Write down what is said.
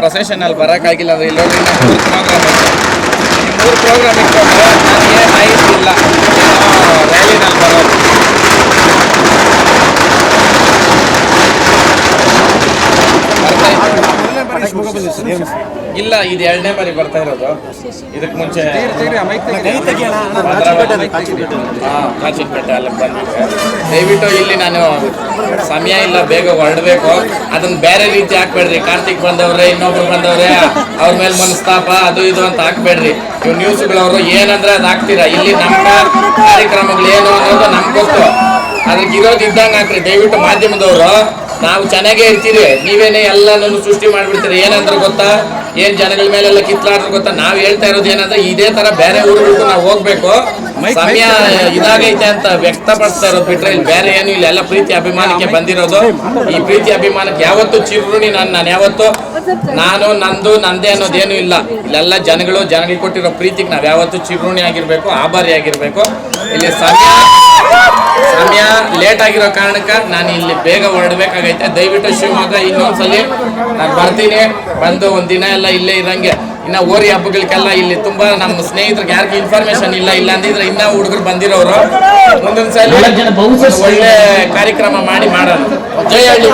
Procession ಅಲ್ಲಿ ಬರೋಕ್ಕಾಗಿಲ್ಲ ಅಂದ್ರೆ ಇಲ್ಲಿ ಇಲ್ಲ ಇದು ಎರಡನೇ ಬಾರಿ ಬರ್ತಾ ಇರೋದು. ಇದಕ್ಕೆ ಮುಂಚೆ ಕಾಚಿನಪೇಟೆ ಅಲ್ಲಿ ಬಂದಿದ್ದೆ ದಯವಿಟ್ಟು ಇಲ್ಲಿ ನಾನು ಸಮಯ ಇಲ್ಲ ಬೇಗ ಹೊರಡಬೇಕು. ಅದನ್ನ ಬೇರೆ ರೀತಿ ಹಾಕ್ಬೇಡ್ರಿ. ಕಾರ್ತಿಕ್ ಬಂದವ್ರೆ ಇನ್ನೊಬ್ರು ಬಂದವ್ರೆ ಅವ್ರ ಮೇಲೆ ಮನಸ್ತಾಪ ಅದು ಇದು ಅಂತ ಹಾಕ್ಬೇಡ್ರಿ. ಇವ್ ನ್ಯೂಸ್ಗಳವರು ಏನಂದ್ರೆ ಅದು ಹಾಕ್ತೀರಾ? ಇಲ್ಲಿ ನಮ್ಮ ಕಾರ್ಯಕ್ರಮಗಳು ಏನು ಅನ್ನೋದು ನಮ್ಗೆ ಗೊತ್ತು. ಅದಕ್ಕೆ ಇರೋದು ಇದ್ದಂಗೆ ಹಾಕ್ರಿ. ದಯವಿಟ್ಟು ಮಾಧ್ಯಮದವರು ನಾವು ಚೆನ್ನಾಗೇ ಇರ್ತೀರಿ ನೀವೇನೇ ಎಲ್ಲನೂ ಸೃಷ್ಟಿ ಮಾಡ್ಬಿಡ್ತೀರಿ ಏನಂದ್ರೆ ಗೊತ್ತಾ? ಏನ್ ಜನಗಳ ಮೇಲೆಲ್ಲ ಕಿತ್ಲಾಡ್ರು ಗೊತ್ತಾ? ನಾವ್ ಹೇಳ್ತಾ ಇರೋದು ಏನಂದ್ರೆ ಇದೇ ತರ ಬೇರೆ ಊರುಗಳಿಗೂ ನಾವು ಹೋಗ್ಬೇಕು. ಸಮಯ ಇದಾಗೈತೆ ಅಂತ ವ್ಯಕ್ತಪಡಿಸ್ತಾ ಇರೋದು ಬಿಟ್ರೆ ಇಲ್ಲಿ ಬೇರೆ ಏನು ಇಲ್ಲ. ಎಲ್ಲ ಪ್ರೀತಿ ಅಭಿಮಾನಕ್ಕೆ ಬಂದಿರೋದು. ಈ ಪ್ರೀತಿ ಅಭಿಮಾನಕ್ಕೆ ಯಾವತ್ತು ಚಿರುಣಿ ನಾನು ನಾನು ಯಾವತ್ತು ನಾನು ನಂದು ನಂದೇ ಅನ್ನೋದೇನು ಇಲ್ಲ. ಇಲ್ಲೆಲ್ಲ ಜನಗಳು ಜನಗಳಿಗೆ ಕೊಟ್ಟಿರೋ ಪ್ರೀತಿಗೆ ನಾವ್ ಯಾವತ್ತು ಚಿರುಣಿ ಆಗಿರ್ಬೇಕು ಆಭಾರಿ ಆಗಿರ್ಬೇಕು. ಇಲ್ಲಿ ಸಮಯ ಸಮಯ ಲೇಟ್ ಆಗಿರೋ ಕಾರಣಕ್ಕೆ ನಾನು ಇಲ್ಲಿ ಬೇಗ ಹೊರಡ್ಬೇಕಾಗೈತೆ. ದಯವಿಟ್ಟು ಶಿವಮೊಗ್ಗ ಇನ್ನೊಂದ್ಸಲಿ ನಾನು ಬರ್ತೀನಿ. ಬಂದು ಒಂದಿನ ಎಲ್ಲ ಇಲ್ಲೇ ಇರಂಗೆ. ಇನ್ನ ಓರಿ ಹಬ್ಬಗಳಿಗೆಲ್ಲ ಇಲ್ಲಿ ತುಂಬಾ ನಮ್ಮ ಸ್ನೇಹಿತರಿಗೆ ಯಾರಿಗೂ ಇನ್ಫಾರ್ಮೇಶನ್ ಇಲ್ಲ ಇಲ್ಲ ಅಂದಿದ್ರೆ ಇನ್ನ ಹುಡುಗರು ಬಂದಿರೋರು. ಮುಂದಿನ ಸಲ ಒಳ್ಳೆ ಕಾರ್ಯಕ್ರಮ ಮಾಡಿ ಮಾಡೋಣ. ಜೈ ಹಳ್ಳಿ